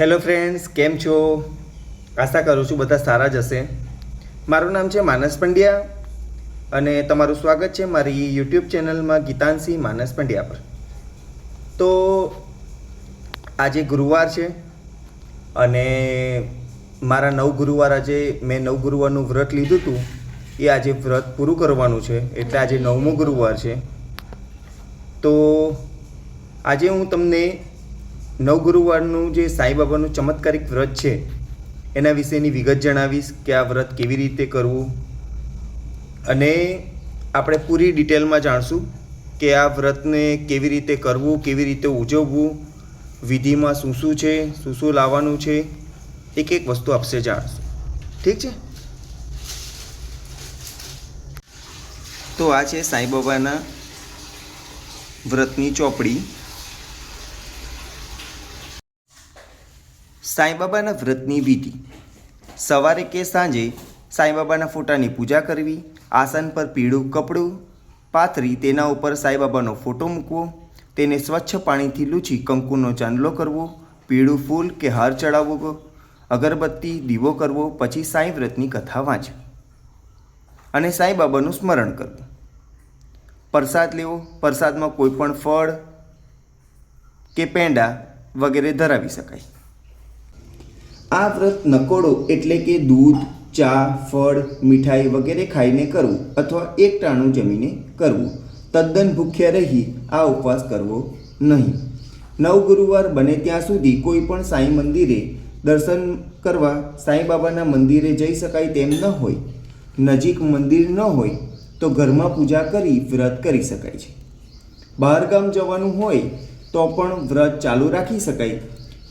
Hello friends કેમ છો? આશા કરું છું બધા સારા જ હશે. મારું નામ છે માનસ પંડ્યા અને તમારું સ્વાગત છે મારી યુટ્યુબ ચેનલમાં ગીતાંશી માનસ પંડ્યા પર. તો આજે ગુરુવાર છે અને મારા નવ ગુરુવાર આજે મેં નવ ગુરુવારનું વ્રત લીધું હતું. એ આજે વ્રત પૂરું કરવાનું છે એટલે આજે નવમો ગુરુવાર છે. તો આજે હું તમને નવ ગુરુવારનું જે સાંઈબાબાનું ચમત્કારિક વ્રત છે, એના વિશેની વિગત જણાવીશ કે આ વ્રત કેવી રીતે કરવું. અને આપણે પૂરી ડિટેલમાં જાણશું કે આ વ્રતને કેવી રીતે કરવું, કેવી રીતે ઉજવવું, વિધિમાં શું શું છે, શું શું લાવવાનું છે, એક એક વસ્તુ આપશે જાણશું. ઠીક છે? તો આ છે સાંઈબાબાના વ્રતની ચોપડી. સાંઈબાબાના વ્રતની વિધિ. સવારે કે સાંજે સાંઈબાબાના ફોટાની પૂજા કરવી, આસન પર પીળું કપડું, પાથરી તેના ઉપર સાંઈબાબાનો ફોટો મૂકવો, તેને સ્વચ્છ પાણીથી લૂછી કંકુનો ચાંદલો કરવો, પીળું ફૂલ કે હાર ચડાવવો, અગરબત્તી, દીવો કરવો, પછી સાંઈ વ્રતની કથા વાંચવી અને સાંઈબાબાનું સ્મરણ કરવું. પ્રસાદ લેવો, પ્રસાદમાં કોઈ પણ ફળ કે પેંડા વગેરે ધરાવી શકાય. આ વ્રત નકોડો એટલે કે દૂધ, ચા, ફળ, મીઠાઈ વગેરે ખાઈને કરવું અથવા એકટાણું જમીને કરવું. તદ્દન ભૂખ્યા રહી આ ઉપવાસ કરવો નહીં. નવ ગુરુવાર બને ત્યાં સુધી કોઈ પણ સાંઈ મંદિરે દર્શન કરવા સાંઈબાબાના મંદિરે જઈ શકાય તેમ ન હોય. નજીક મંદિર ન હોય તો ઘરમાં પૂજા કરી વ્રત કરી શકાય છે. બહારગામ જવાનું હોય તો પણ વ્રત ચાલુ રાખી શકાય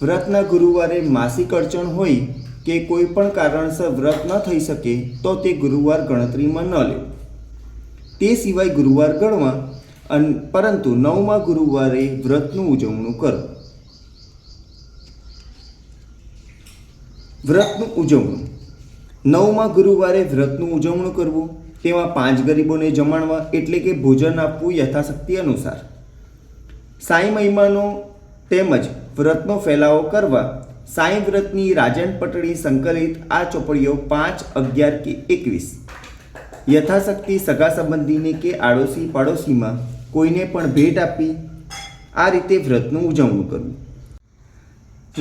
વ્રતના ગુરુવારે માસિક અડચણ હોય કે કોઈ પણ કારણસર વ્રત ન થઈ શકે, તો તે ગુરુવાર ગણતરીમાં ન લેવું તે સિવાય ગુરુવાર ગણવા અન, પરંતુ નવમા ગુરુવારે વ્રતનું ઉજવણું કરવું વ્રતનું ઉજવણું. નવમા ગુરુવારે વ્રતનું ઉજવણું કરવું, તેમાં પાંચ ગરીબોને જમાડવા એટલે કે ભોજન આપવું યથાશક્તિ અનુસાર. સાંઈ મહિમાનો તેમજ વ્રતનો ફેલાવો કરવા સાંઈ વ્રતની રાજન પટડી સંકલિત આ ચોપડીઓ પાંચ, અગિયાર કે એકવીસ. યથાશક્તિ સગા સંબંધીને કે આડોશી પાડોશીમાં કોઈને પણ ભેટ આપી આ રીતે વ્રતનું ઉજવણું કરવું.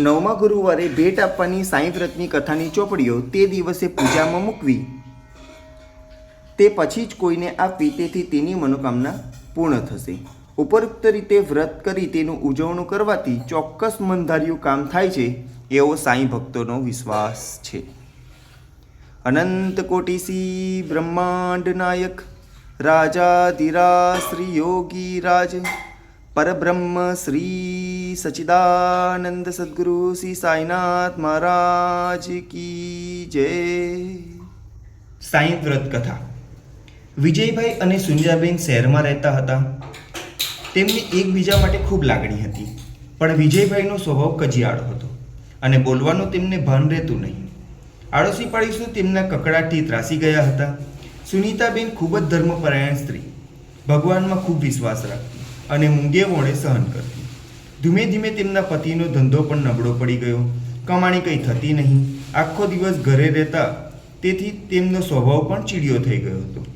નવમા ગુરુવારે ભેટ આપવાની સાંઈ વ્રતની કથાની ચોપડીઓ તે દિવસે પૂજામાં મૂકવી. તે પછી જ કોઈને આપવી, તેથી તેની મનોકામના પૂર્ણ થશે. ઉપરોક્ત રીતે વ્રત કરી તેનું ઉજવણું કરવાથી ચોક્કસ મનધાર્યું કામ થાય છે, એવો સાંઈ ભક્તોનો વિશ્વાસ છે. અનંત કોટીસી, બ્રહ્માંડ નાયક રાજા ધીરા શ્રી યોગી રાજ, પરબ્રહ્મ શ્રી સચિદાનંદ સદગુરુ શ્રી સાંઈનાથ મહારાજ કી જય. સાંઈ વ્રત કથા. વિજયભાઈ અને સુંજાબેન શહેરમાં રહેતા હતા. તેમની એકબીજા માટે ખૂબ લાગણી હતી. પણ વિજયભાઈનો સ્વભાવ કજિયાળો હતો અને બોલવાનું તેમને ભાન રહેતું નહીં. આડોશી પાડીશું તેમના કકડાટથી ત્રાસી ગયા હતા. સુનીતાબેન ખૂબ જ ધર્મપરાયણ સ્ત્રી. ભગવાનમાં ખૂબ વિશ્વાસ રાખતી અને મૂંગે વોણે સહન કરતી. ધીમે ધીમે તેમના પતિનો ધંધો પણ નબળો પડી ગયો. કમાણી કંઈ થતી નહીં. આખો દિવસ ઘરે રહેતા તેથી તેમનો સ્વભાવ પણ ચીડિયો થઈ ગયો હતો.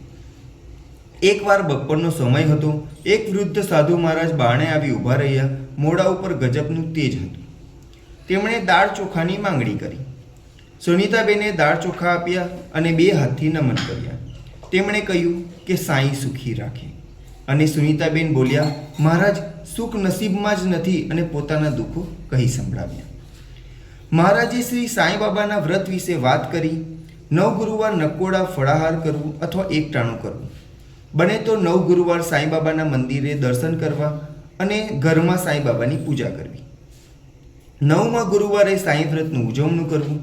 એકવાર બપોરનો સમય હતો, એક વૃદ્ધ સાધુ મહારાજ બારણે આવી ઊભા રહ્યા, મોડા ઉપર ગજબનું તેજ હતું. તેમણે દાળ ચોખાની માંગણી કરી. સુનીતાબેને દાળ ચોખા આપ્યા અને બે હાથથી નમન કર્યા. તેમણે કહ્યું કે સાંઈ સુખી રાખે. અને સુનીતાબેન બોલ્યા, મહારાજ, સુખ નસીબમાં જ નથી અને પોતાના દુઃખો કહી સંભળાવ્યા. મહારાજે શ્રી સાંઈ બાબાના વ્રત વિશે વાત કરી નવ ગુરુવાર નકોડા ફળાહાર કરવું અથવા એકટાણું કરવું. બને તો નવ ગુરુવાર સાંઈબાબાના મંદિરે દર્શન કરવા અને ઘરમાં સાંઈબાબાની પૂજા કરવી. નવમા ગુરુવારે સાંઈ વ્રતનું ઉજવણું કરવું.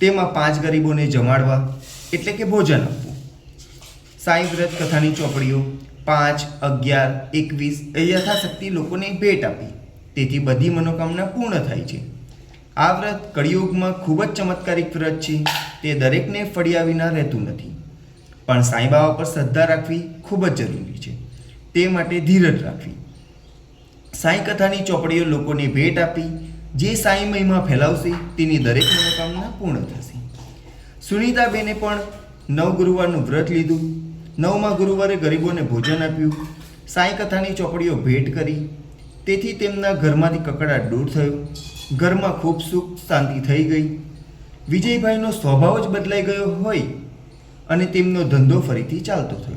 તેમાં પાંચ ગરીબોને જમાડવા, એટલે કે ભોજન આપવું. સાંઈ વ્રત કથાની ચોપડીઓ પાંચ, અગિયાર, એકવીસ એ યથાશક્તિ લોકોને ભેટ આપી. તેથી બધી મનોકામના પૂર્ણ થાય છે. આ વ્રત કળિયુગમાં ખૂબ જ ચમત્કારિક વ્રત છે. તે દરેકને ફળિયા વિના રહેતું નથી. પણ સાંઈબાબા પર શ્રદ્ધા રાખવી ખૂબ જ જરૂરી છે. તે માટે ધીરજ રાખવી. સાંઈ કથાની ચોપડીઓ લોકોને ભેટ આપી, જે સાંઈ મહિમા ફેલાવશે તેની દરેક મનોકામના પૂર્ણ થશે. સુનીતાબેને પણ નવ ગુરુવારનું વ્રત લીધું. નવમા ગુરુવારે ગરીબોને ભોજન આપ્યું. સાંઈ કથાની ચોપડીઓ ભેટ કરી. તેથી તેમના ઘરમાંથી કકડાટ દૂર થયો. ઘરમાં ખૂબ સુખ, શાંતિ થઈ ગઈ. વિજયભાઈનો સ્વભાવ જ બદલાઈ ગયો હોય અને તેમનો ધંધો ફરીથી ચાલતો થયો.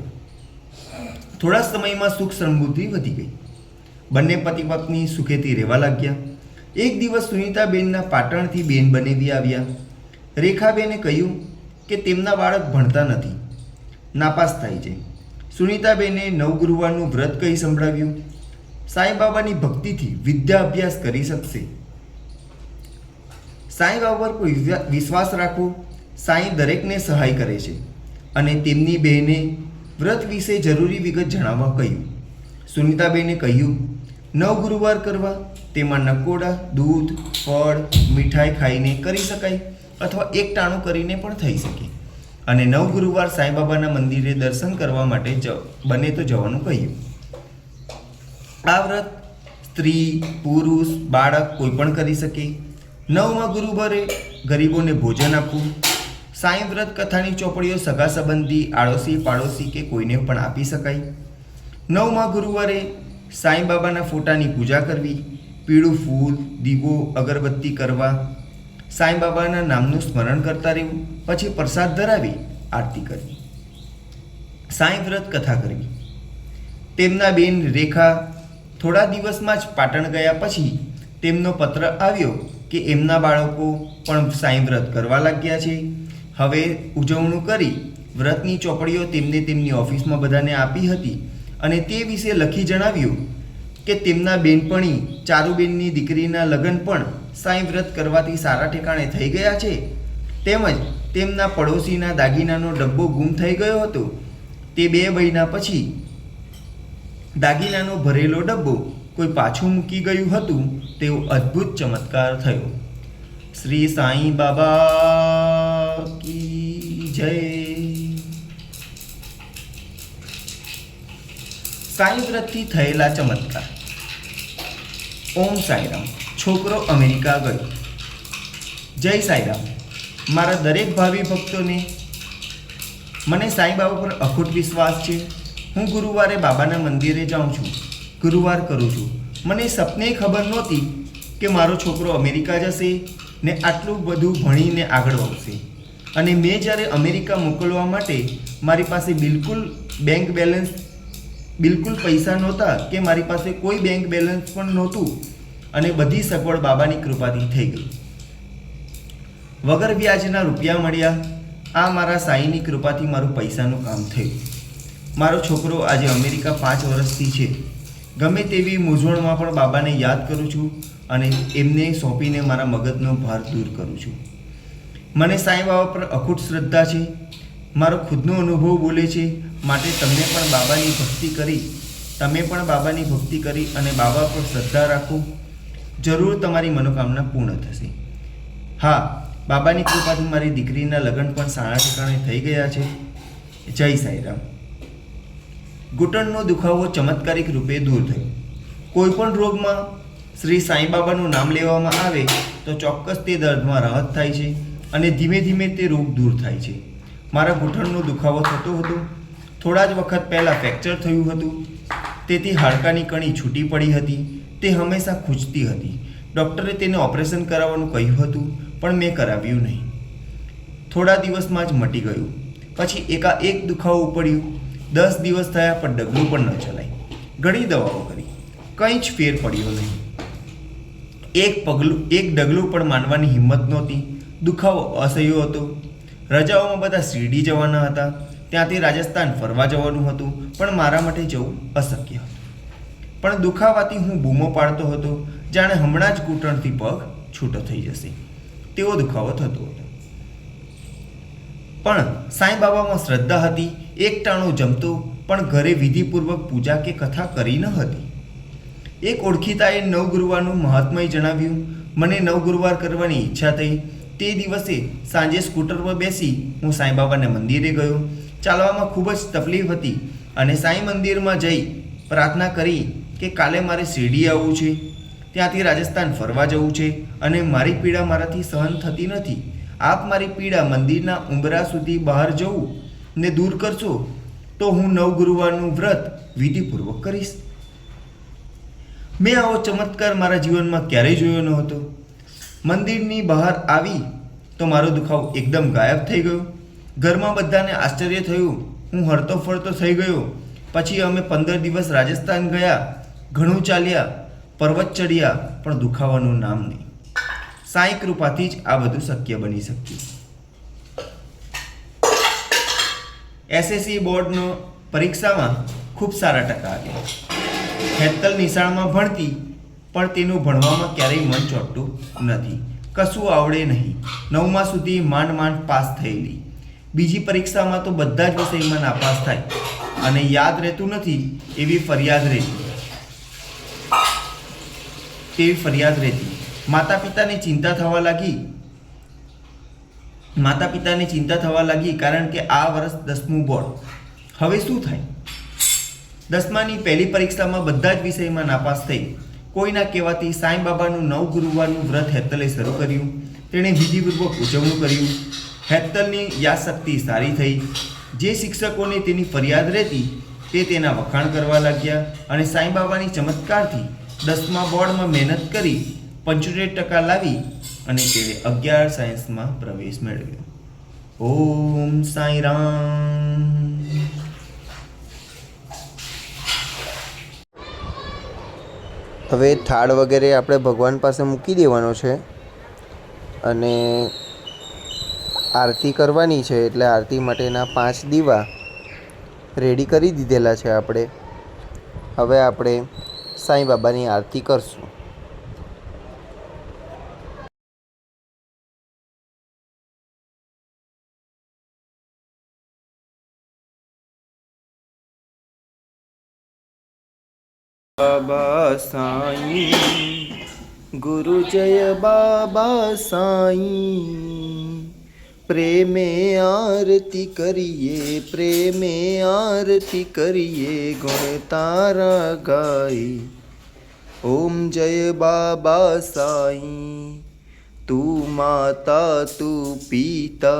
થોડા સમયમાં સુખ સમૃદ્ધિ વધી ગઈ. બંને પતિ પત્ની સુખેથી રહેવા લાગ્યા. એક દિવસ સુનીતાબેનના પાટણથી બેન બનેવી આવ્યા. રેખાબેને કહ્યું કે તેમના બાળક ભણતા નથી. નાપાસ થાય છે. સુનીતાબેને નવગુરુવારનું વ્રત કહી સંભળાવ્યું. સાંઈબાબાની ભક્તિથી વિદ્યા અભ્યાસ કરી શકશે. સાંઈબાબા પર કોઈ વિશ્વાસ રાખો. સાંઈ દરેકને સહાય કરે છે. અને તેમની બહેને વ્રત વિશે જરૂરી વિગત જણાવવા કહ્યું. સુનિતાબેને કહ્યું નવ ગુરુવાર કરવા તેમાં નકોડા, દૂધ, ફળ, મીઠાઈ ખાઈને કરી શકાય અથવા એકટાણું કરીને પણ થઈ શકે. અને નવ ગુરુવાર સાંઈબાબાના મંદિરે દર્શન કરવા માટે બને તો જવાનું કહ્યું. આ વ્રત સ્ત્રી, પુરુષ, બાળક કોઈ પણ કરી શકે. નવમા ગુરુવારે ગરીબોને ભોજન આપવું સાંઈ વ્રત કથાની ચોપડીઓ સગા સંબંધી, આડોશી, પાડોશી કે કોઈને પણ આપી શકાય. નવમા ગુરુવારે સાંઈ બાબાના ફોટાની પૂજા કરવી, પીળું ફૂલ, દીવો, અગરબત્તી કરવા, સાંઈ બાબાના નામનું સ્મરણ કરતા રહેવું, પછી પ્રસાદ ધરાવી આરતી કરવી. સાંઈ વ્રત કથા કરવી. તેમના બેન રેખા થોડા દિવસમાં જ પાટણ ગયા પછી તેમનો પત્ર આવ્યો કે એમના બાળકો પણ સાંઈ વ્રત કરવા લાગ્યા છે. હવે ઉજવણું કરી વ્રતની ચોપડીઓ તેમને તેમની ઓફિસમાં બધાને આપી હતી અને તે વિશે લખી જણાવ્યું કે તેમના બેનપણી ચારુબેનની દીકરીના લગ્ન પણ સાંઈ વ્રત કરવાથી સારા ઠેકાણે થઈ ગયા છે. તેમજ તેમના પડોશીના દાગીનાનો ડબ્બો ગુમ થઈ ગયો હતો. તે બે મહિના પછી દાગીનાનો ભરેલો ડબ્બો કોઈ પાછું મૂકી ગયું હતું તેવો અદ્ભુત ચમત્કાર થયો. શ્રી સાંઈ બાબા કી જય સાંઈ વ્રતથી થયેલા ચમત્કાર ઓમ સાંઈરામ છોકરો અમેરિકા ગયો જય સાંઈરામ મારા દરેક ભાવિ ભક્તોને મને સાંઈ બાબા પર અખૂટ વિશ્વાસ છે. હું ગુરુવારે બાબાના મંદિરે જાઉં છું, ગુરુવાર કરું છું. મને સપને ખબર નહોતી કે મારો છોકરો અમેરિકા જશે ને આટલું બધું ભણીને આગળ વધશે. અને મેં જ્યારે અમેરિકા મોકલવા માટે મારી પાસે બિલકુલ બેંક બેલેન્સ બિલકુલ પૈસા નહોતા કે મારી પાસે કોઈ બેંક બેલેન્સ પણ નહોતું, અને બધી સગવડ બાબાની કૃપાથી થઈ ગઈ. વગર વ્યાજના રૂપિયા મળ્યા, આ મારા સાઈની કૃપાથી મારું પૈસાનું કામ થયું. મારો છોકરો આજે અમેરિકા પાંચ વર્ષથી છે. ગમે તેવી મૂંઝવણમાં પણ બાબાને યાદ કરું છું અને એમને સોંપીને મારા મગજનો ભાર દૂર કરું છું. મને સાંઈ બાબા પર અખૂટ શ્રદ્ધા છે. મારો ખુદનો અનુભવ બોલે છે. માટે તમને પણ બાબાની ભક્તિ કરી, તમે પણ બાબાની ભક્તિ કરી અને બાબા પર શ્રદ્ધા રાખો. જરૂર તમારી મનોકામના પૂર્ણ થશે. હા, બાબાની કૃપાથી મારી દીકરીના લગ્ન પણ સારા ઠેકાણે થઈ ગયા છે. જય સાંઈરામ. ઘૂંટણનો દુખાવો ચમત્કારિક રૂપે દૂર થયો. કોઈ પણ રોગમાં શ્રી સાંઈ બાબાનું નામ લેવામાં આવે તો ચોક્કસ તે દર્દમાં રાહત થાય છે. અને ધીમે ધીમે તે રોગ દૂર થાય છે. મારા ઘૂંટણનો દુખાવો થતો હતો. થોડા જ વખત પહેલાં ફ્રેક્ચર થયું હતું. તેથી હાડકાની કણી છૂટી પડી હતી. તે હંમેશા ખૂંચતી હતી. ડૉક્ટરે તેને ઓપરેશન કરાવવાનું કહ્યું હતું, પણ મેં કરાવ્યું નહીં. થોડા દિવસમાં જ મટી ગયું. પછી એકાએક દુખાવો ઉપડ્યું. દસ દિવસ થયા પણ ડગલું પણ ન ચલાય. ઘણી દવાઓ કરી. કંઈ જ ફેર પડ્યો નહીં. એક પગલું, એક ડગલું પણ માનવાની હિંમત નહોતી. દુખાવો, અસહ્યો હતો. રજાઓમાં બધા શિરડી જવાના હતા. ત્યાંથી રાજસ્થાન ફરવા જવાનું હતું, પણ મારા માટે જવું અશક્ય હતું. પણ દુખાવાથી હું બૂમો પાડતો હતો. જાણે હમણાં જ ઘૂંટણથી પગ છૂટો થઈ જશે. તેવો દુખાવો થતો હતો. પણ સાંઈ બાબામાં શ્રદ્ધા હતી, એક ટાણો જમતો, પણ ઘરે વિધિપૂર્વક પૂજા કે કથા કરી ન હતી. એક ઓળખીતાએ નવ ગુરુવારનું મહાત્મય જણાવ્યું, મને નવ ગુરુવાર કરવાની ઈચ્છા થઈ તે દિવસે સાંજે સ્કૂટર પર બેસી હું સાંઈ બાબાના મંદિરે ગયો. ચાલવામાં ખૂબ જ તકલીફ હતી અને સાંઈ મંદિરમાં જઈ પ્રાર્થના કરી કે કાલે મારે શિરડી આવવું છે. ત્યાંથી રાજસ્થાન ફરવા જવું છે અને મારી પીડા મારાથી સહન થતી નથી. આપ મારી પીડા મંદિરના ઉંબરા સુધી બહાર જવું ને દૂર કરશો તો હું નવ ગુરુવારનું વ્રત વિધિપૂર્વક કરીશ. મેં આવો ચમત્કાર મારા જીવનમાં ક્યારેય જોયો ન હતો. મંદિરની બહાર આવી તો મારો દુખાવો એકદમ ગાયબ થઈ ગયો. ઘરમાં બધાને આશ્ચર્ય થયું. હું હરતો ફરતો થઈ ગયો. પછી અમે પંદર દિવસ રાજસ્થાન ગયા. ઘણું ચાલ્યા, પર્વત ચડ્યા, પણ દુખાવાનું નામ નહીં. સાંઈ કૃપાથી જ આ બધું શક્ય બની શક્યું. એસએસસી બોર્ડનો પરીક્ષામાં ખૂબ સારા ટકા આવ્યા હેતલ નિશાળમાં ભણતી પણ તેનું ભણવામાં ક્યારેય મન ચોટતું નથી. કશું આવડે નહીં. નવમા સુધી માંડ માંડ પાસ થયેલી. બીજી પરીક્ષામાં તો બધા જ વિષયમાં નાપાસ થાય. અને યાદ રહેતું નથી એવી ફરિયાદ રહેતી. તેવી ફરિયાદ રહેતી. માતા પિતાની ચિંતા થવા લાગી. માતા પિતાની ચિંતા થવા લાગી કારણ કે આ વર્ષ દસમું બોર્ડ. હવે શું થાય? દસમાની પહેલી પરીક્ષામાં બધા જ વિષયમાં નાપાસ થઈ. કોઈના કહેવાથી સાંઈ બાબાનું નવ ગુરુવારનું વ્રત હેતલે શરૂ કર્યું. તેણે વિધિપૂર્વક ઉજવણું કર્યું. હેતલની યાદશક્તિ સારી થઈ. જે શિક્ષકોને તેની ફરિયાદ રહેતી, તે તેના વખાણ કરવા લાગ્યા અને સાંઈ બાબાની ચમત્કારથી દસમા બોર્ડમાં મહેનત કરી પંચોતેર ટકા લાવી અને તેણે અગિયાર સાયન્સમાં પ્રવેશ મેળવ્યો. ઓમ સાંઈ રામ. હવે થાળ વગેરે આપણે ભગવાન પાસે મૂકી દેવાનો છે અને આરતી કરવાની છે એટલે આરતી માટેના પાંચ દીવા રેડી કરી દીધેલા છે આપણે. હવે આપણે સાંઈ બાબાની આરતી કરશું. બાબા સાઈ ગુરુ જય બાબા સાઈ પ્રેમે આરતી કરીએ પ્રેમે આરતી કરીએ ગુણ તારા ગાય ઓમ જય બાબા સાઈ તું માતા તું પિતા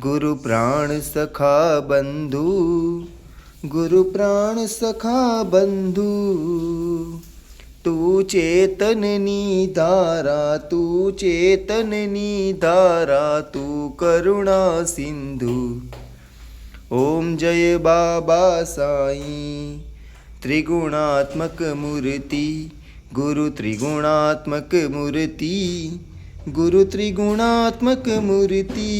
ગુરુ પ્રાણ સખા બંધુ ગુરુ પ્રાણ સખા બંધુ, તું ચેતનની ધારા, તું ચેતનની ધારા, તું કરુણા સિંધુ. ઓમ જય બાબા સાઈ, ત્રિગુણાત્મક મૂર્તિ, ગુરુ ત્રિગુણાત્મક મૂર્તિ, ગુરુ ત્રિગુણાત્મક મૂર્તિ.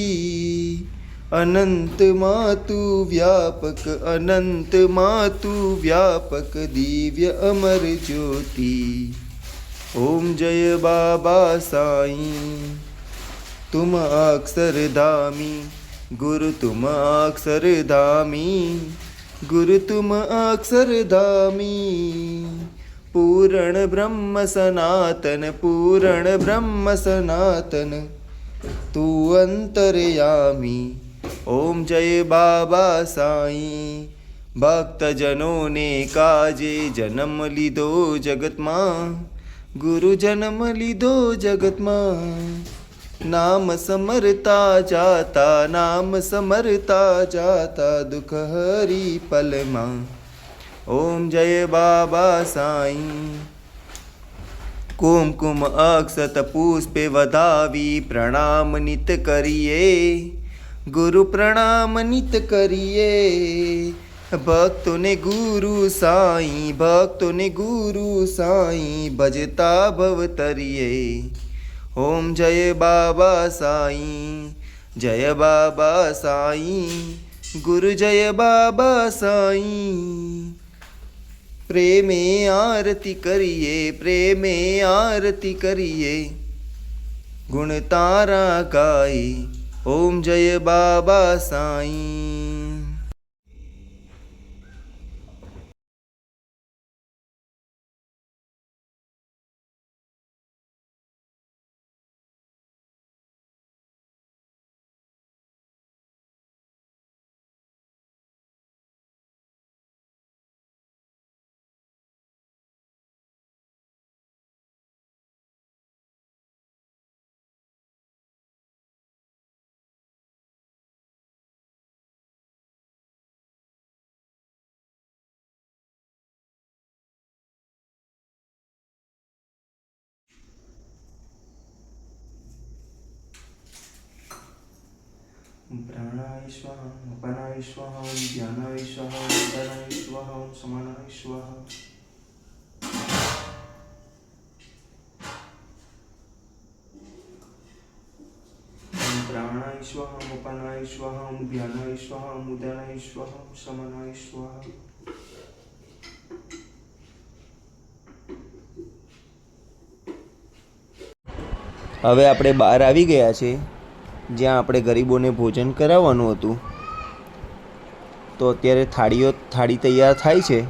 અનંતમાં તું વ્યાપક અનંતમાં તું વ્યાપક દિવ્ય અમર જ્યોતિ ઓમ જય બાબા સાઈ तुम अक्षर धामी गुरु तुम अक्षर धामी गुरु तुम अक्षर धामी पूर्ण ब्रह्म सनातन पूर्ण ब्रह्म सनातन તું અંતરયામી ઓમ જય બાબા સાઈ. ભક્તજનોને કાજે જન્મ લીધો જગતમાં. ગુરુ જન્મ લીધો જગતમાં. નામ સમરતા જાતા, નામ સમરતા જાતા દુઃખ હરી પલમાં. ઓમ જય બાબા સાઈ. કુમકુમ અક્ષત પુષ્પે વધાવી પ્રણામ નિત કરીએ. ગુરુ પ્રણામ નિત કરીએ. ભક્તોને ગુરુ સાઈ, ભક્તોને ગુરુ સાઈ, ભજતા ભવતરીએ ઓમ જય બાબા સાઈ, જય બાબા સાઈ, ગુરુ જય બાબા સાઈ. પ્રેમે આરતી કરીએ, પ્રેમે આરતી કરીએ. ગુણ તારા ગાય ઓમ જય બાબા સાઈ. સ્વાહા ઓમ સમાનાય સ્વાહા ઓમ પ્રાણાય ઈશ્વર ઓમ અપાનાય સ્વાહા ઓમ ધ્યાનાય સ્વાહા ઓમ ઉદાનાય સ્વાહા ઓમ સમાનાય સ્વાહા હવે આપણે બહાર આવી ગયા છે જ્યાં આપણે ગરીબોને ભોજન કરાવવાનું હતું. તો અત્યારે થાળીઓ, થાળી તૈયાર થાય છે.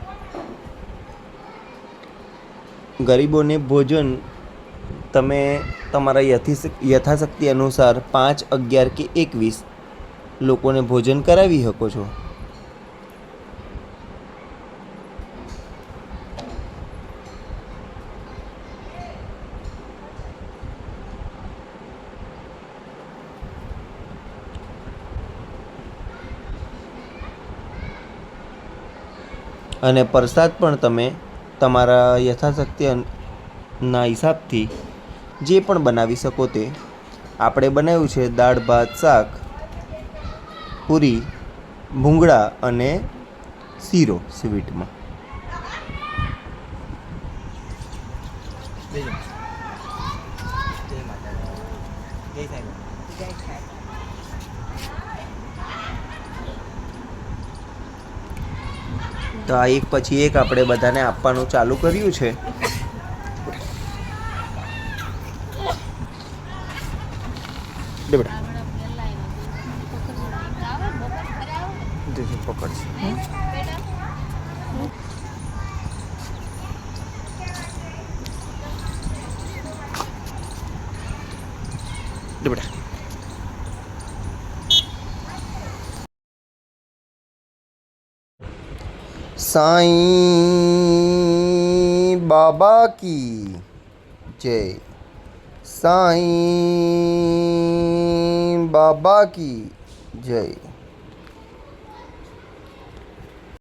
ગરીબોને ભોજન તમે તમારા યથી, યથાશક્તિ અનુસાર પાંચ, અગિયાર કે એકવીસ લોકોને ભોજન કરાવી શકો છો. અને પ્રસાદ પણ તમે તમારા યથાશક્તિ ના હિસાબથી જે પણ બનાવી શકો તે આપણે બનાવ્યું છે દાળ, ભાત, શાક, પૂરી, ભૂંગળા અને શીરો સ્વીટમાં. તો આ એક પછી એક આપણે બધાને આપવાનું ચાલુ કર્યું છે. લે સાંઈ બાબા કી જય સાંઈ બાબા કી જય